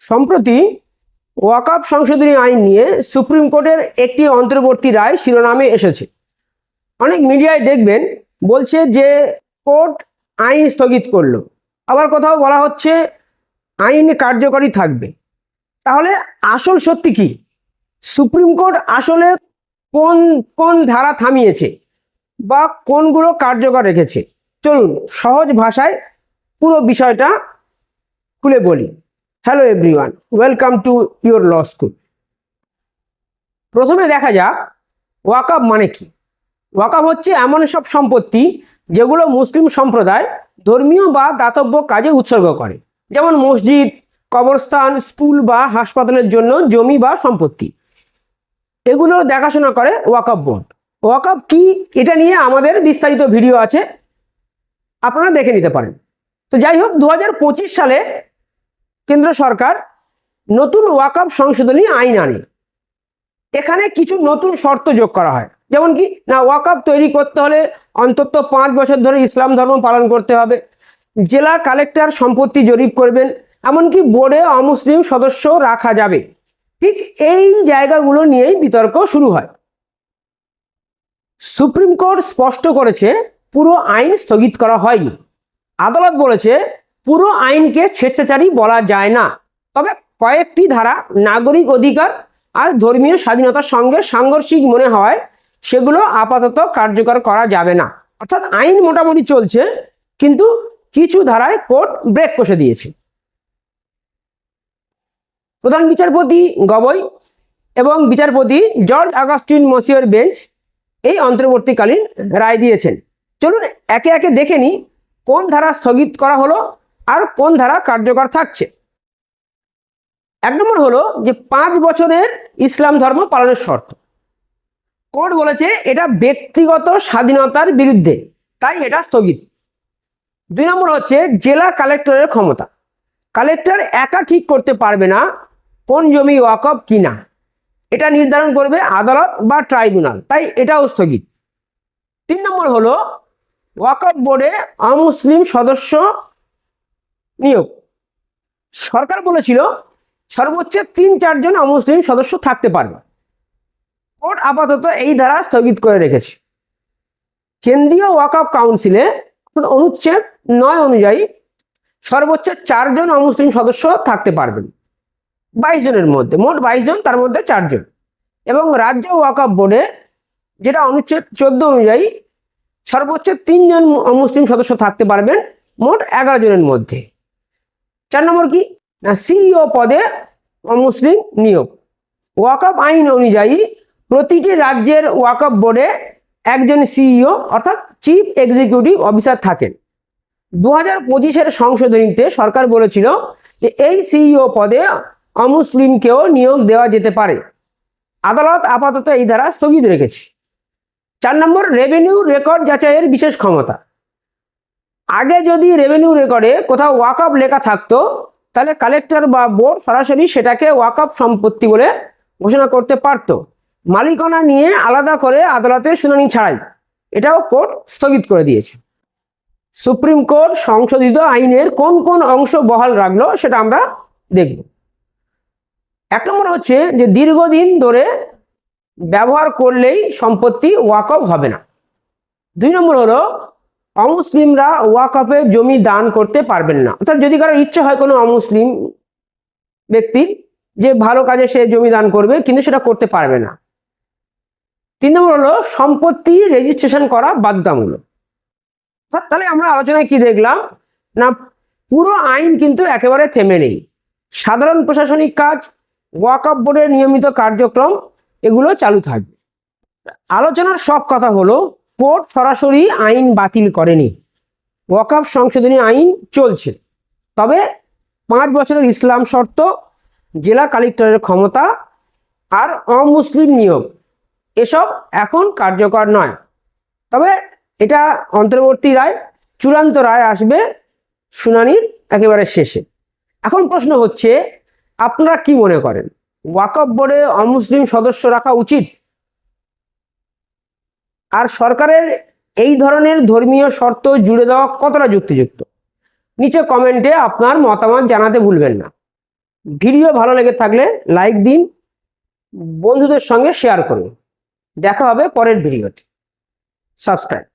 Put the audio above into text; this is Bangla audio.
সম্প্রতি ওয়াকাপ সংশোধনী আইন নিয়ে সুপ্রিম কোর্টের একটি অন্তর্বর্তী রায় শিরোনামে এসেছে। অনেক মিডিয়ায় দেখবেন বলছে যে কোর্ট আইন স্থগিত করল। আবার কোথাও বলা হচ্ছে আইন কার্যকরী থাকবে। তাহলে আসল সত্যি কি? সুপ্রিম কোর্ট আসলে কোন কোন ধারা থামিয়েছে বা কোনগুলো কার্যকর রেখেছে? চলুন সহজ ভাষায় পুরো বিষয়টা খুলে বলি। Hello everyone welcome to your law school প্রথমে দেখা যাক ওয়াকাব মানে কি? ওয়াকাব হচ্ছে এমন সব সম্পত্তি যেগুলো মুসলিম সম্প্রদায় ধর্মীয় বা দাতব্য কাজে উৎসর্গ করে। যেমন মসজিদ, কবরস্থান, স্কুল বা হাসপাতালের জন্য জমি বা সম্পত্তি। এগুলো দেখাশোনা করে ওয়াকাব বোর্ড ওয়াকাব কি? এটা নিয়ে আমাদের বিস্তারিত ভিডিও আছে। আপনারা দেখে নিতে পারেন। তো যাই হোক দু হাজার পঁচিশ সালে কেন্দ্র সরকার নতুন ওয়াকাব সংশোধনী আইন আনে। এখানে কিছু নতুন শর্ত যোগ করা হয়। যেমন কি, না ওয়াকাব তৈরি করতে হলে অন্তত পাঁচ বছর ধরে ইসলাম ধর্ম পালন করতে হবে। জেলা কালেক্টর সম্পত্তি জরিপ করবেন। এমনকি বোর্ডে অমুসলিম সদস্য রাখা যাবে। ঠিক এই জায়গাগুলো নিয়েই বিতর্ক শুরু হয়। সুপ্রিম কোর্ট স্পষ্ট করেছে, পুরো আইন স্থগিত করা হয়নি। আদালত বলেছে পুরো আইনকে স্বেচ্ছাচারী বলা যায় না। তবে কয়েকটি ধারা নাগরিক অধিকার আর ধর্মীয় স্বাধীনতার সঙ্গে সাংঘর্ষিক মনে হয়, সেগুলো আপাতত কার্যকর করা যাবে না। অর্থাৎ আইন মোটামুটি চলছে, কিন্তু কিছু ধারায় কোর্ট ব্রেক কষে দিয়েছে। প্রধান বিচারপতি গবই এবং বিচারপতি জর্জ আগস্টিন মসিয়র বেঞ্চ এই অন্তর্বর্তীকালীন রায় দিয়েছেন। চলুন একে একে দেখে নিই, কোন ধারা স্থগিত করা হলো আর কোন ধারা কার্যকর থাকছে? এক নম্বর হলো যে পাঁচ বছরের ইসলাম ধর্ম পালনের শর্ত। কোর্ট বলেছে এটা ব্যক্তিগত স্বাধীনতার বিরুদ্ধে, তাই এটা স্থগিত। দুই নম্বর হচ্ছে জেলা কালেক্টরের ক্ষমতা। কালেক্টর একা ঠিক করতে পারবে না কোন জমি ওয়াকফ কি না। এটা নির্ধারণ করবে আদালত বা ট্রাইব্যুনাল, তাই এটাও স্থগিত। তিন নম্বর হলো ওয়াকফ বোর্ডে অমুসলিম সদস্য নিয়োগ। সরকার বলেছিল সর্বোচ্চ তিন চারজন অমুসলিম সদস্য থাকতে পারবে। কোর্ট আপাতত এই ধারা স্থগিত করে রেখেছে। কেন্দ্রীয় ওয়াকফ কাউন্সিলে অনুচ্ছেদ নয় অনুযায়ী সর্বোচ্চ চারজন অমুসলিম সদস্য থাকতে পারবেন। বাইশ জনের মধ্যে, মোট বাইশ জন, তার মধ্যে চারজন। এবং রাজ্য ওয়াকফ বোর্ডে যেটা অনুচ্ছেদ চোদ্দ অনুযায়ী সর্বোচ্চ তিনজন অমুসলিম সদস্য থাকতে পারবেন, মোট এগারো জনের মধ্যে। চার নম্বর কি? না সিইও পদে অমুসলিম নিয়োগ। ওয়াকফ আইন অনুযায়ী প্রতিটি রাজ্যের ওয়াকফ বোর্ডে একজন সিইও অর্থাৎ চিফ এক্সিকিউটিভ অফিসার থাকেন। দু হাজার পঁচিশের সংশোধনীতে সরকার বলেছিল যে এই সিইও পদে অমুসলিমকেও নিয়োগ দেওয়া যেতে পারে। আদালত আপাতত এই ধারা স্থগিত রেখেছে। চার নম্বর রেভিনিউ রেকর্ড যাচাইয়ের বিশেষ ক্ষমতা। আগে যদি রেভিনিউ রেকর্ডে কোথাও ওয়াকআপ লেখা থাকতো, তাহলে কালেক্টর বা বোর্ড সরাসরি সেটাকে ওয়াকআপ সম্পত্তি বলে ঘোষণা করতে পারত। মালিকানা নিয়ে আলাদা করে আদালতের শুনানি ছাড়াই এটাও কোর্ট স্থগিত করে দিয়েছে। সুপ্রিম কোর্ট সংশোধিত আইনের কোন কোন অংশ বহাল রাখল সেটা আমরা দেখব। এক নম্বর হচ্ছে যে দীর্ঘদিন ধরে ব্যবহার করলেই সম্পত্তি ওয়াকফ হবে না। দুই নম্বর হলো অমুসলিমরা ওয়াকফে জমি দান করতে পারবেন না। অর্থাৎ যদি কারও ইচ্ছে হয় কোনো অমুসলিম ব্যক্তির যে ভালো কাজে সে জমি দান করবে, কিন্তু সেটা করতে পারবে না। তিন নম্বর হলো সম্পত্তি রেজিস্ট্রেশন করা বাধ্যতামূলক। তাহলে আমরা আলোচনায় কি দেখলাম? না, পুরো আইন কিন্তু একেবারে থেমে নেই। সাধারণ প্রশাসনিক কাজ, ওয়াকফ বোর্ডের নিয়মিত কার্যক্রম, এগুলো চালু থাকবে। আলোচনার সব কথা হলো কোর্ট সরাসরি আইন বাতিল করেনি। ওয়াকফ সংশোধনী আইন চলছে। তবে পাঁচ বছরের ইসলাম শর্ত, জেলা কালেক্টরের ক্ষমতা আর অমুসলিম নিয়োগ, এসব এখন কার্যকর নয়। তবে এটা অন্তর্বর্তী রায়, চূড়ান্ত রায় আসবে শুনানির একেবারে শেষে। এখন প্রশ্ন হচ্ছে, আপনারা কি মনে করেন? ওয়াকফ বোর্ডে অমুসলিম সদস্য রাখা উচিত? সরকারের এই ধরনের ধর্মীয় শর্ত জুড়ে দেওয়া কতটা যুক্তিযুক্ত? নিচে কমেন্টে আপনার মতামত জানাতে ভুলবেন না। ভিডিও ভালো লেগে থাকলে লাইক দিন, বন্ধুদের সঙ্গে শেয়ার করুন। দেখা হবে পরের ভিডিওতে। সাবস্ক্রাইব।